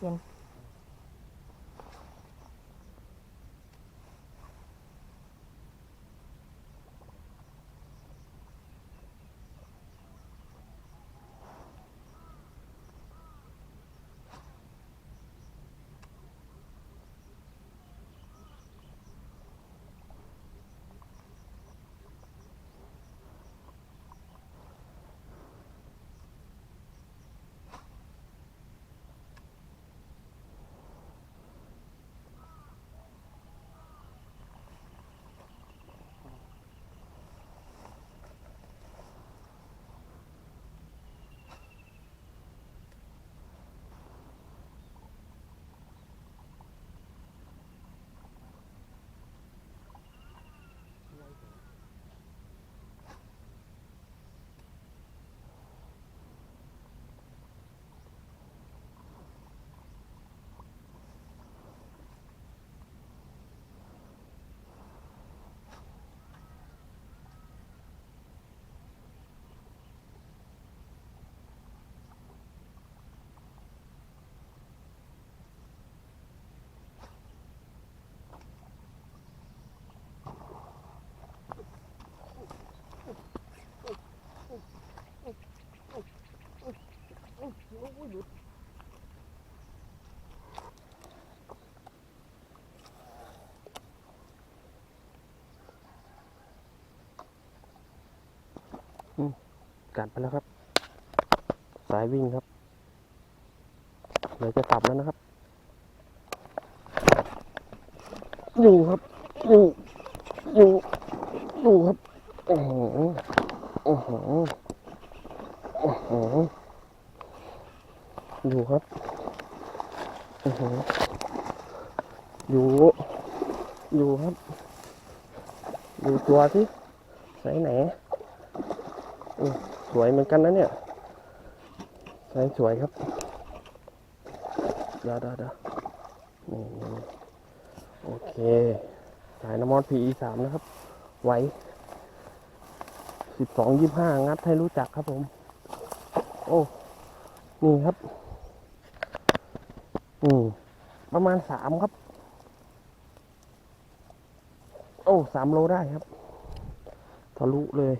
嗯。 กัดไปแล้วครับ สายวิ่งครับเดี๋ยวจะกลับแล้วนะครับอยู่ครับอยู่อยู่อยู่ครับโอ้โหโอ้โหโอ้โหอยู่ครับโอ้โหอยู่อยู่ครับดูตัวสิใส่ไหน สวยเหมือนกันนะเนี่ยใช้สวยครับเดี๋ยวเดี๋ยวเดี๋ยวนี่โอเค สายน้ำมอด PE สามนะครับไวสิบสองยี่ห้างัดให้รู้จักครับผม โอ้ นี่ครับ อืม ประมาณสามครับ โอ้สามโลได้ครับ ทะลุเลย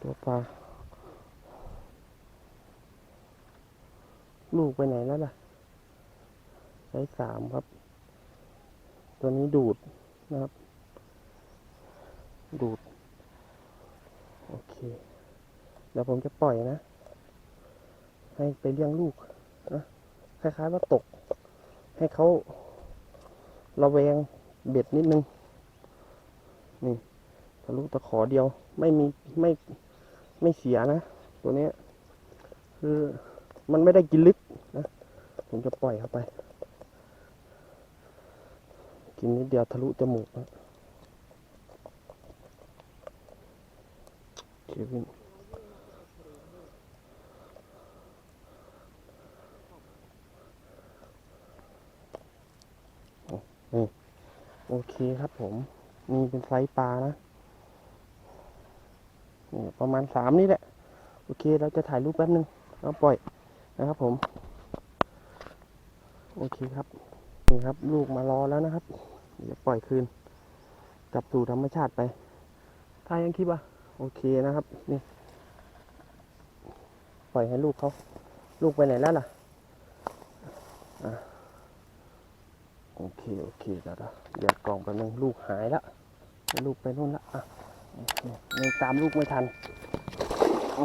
ตัวปลา ลูกไปไหนแล้วล่ะใช้สามครับ ตัวนี้ดูดนะครับ ดูด โอเคเดี๋ยวผมจะปล่อยนะ ให้ไปเลี้ยงลูกนะคล้ายๆว่าตก ให้เขาระแวงเบ็ดนิดนึง นี่ ทะลุตะขอเดียว ไม่มีไม่ไม่เสียนะ ตัวนี้คือมันไม่ได้กินลึกนะ ผมจะปล่อยเข้าไป กินนิดเดียวทะลุจมูกนะเควินโอ้นี่โอเคครับผมนี่เป็นไซส์ปลานะ ประมาณสามนี่แหละ โอเคเราจะถ่ายรูปแป๊บนึงแล้วปล่อยนะครับผม โอเคครับนี่ครับ ลูกมารอแล้วนะครับ เดี๋ยวปล่อยคืนกลับสู่ธรรมชาติไปถ่ายยังคลิปอะโอเคนะครับนี่ปล่อยให้ลูกเขาลูกไปไหนแล้วล่ะโอเค โอเคเดี๋ยวเดี๋ยวกล่องไปนึงลูกหายละลูกไปนู่นละอะ เคนี่ตามลูกไม่ทันอ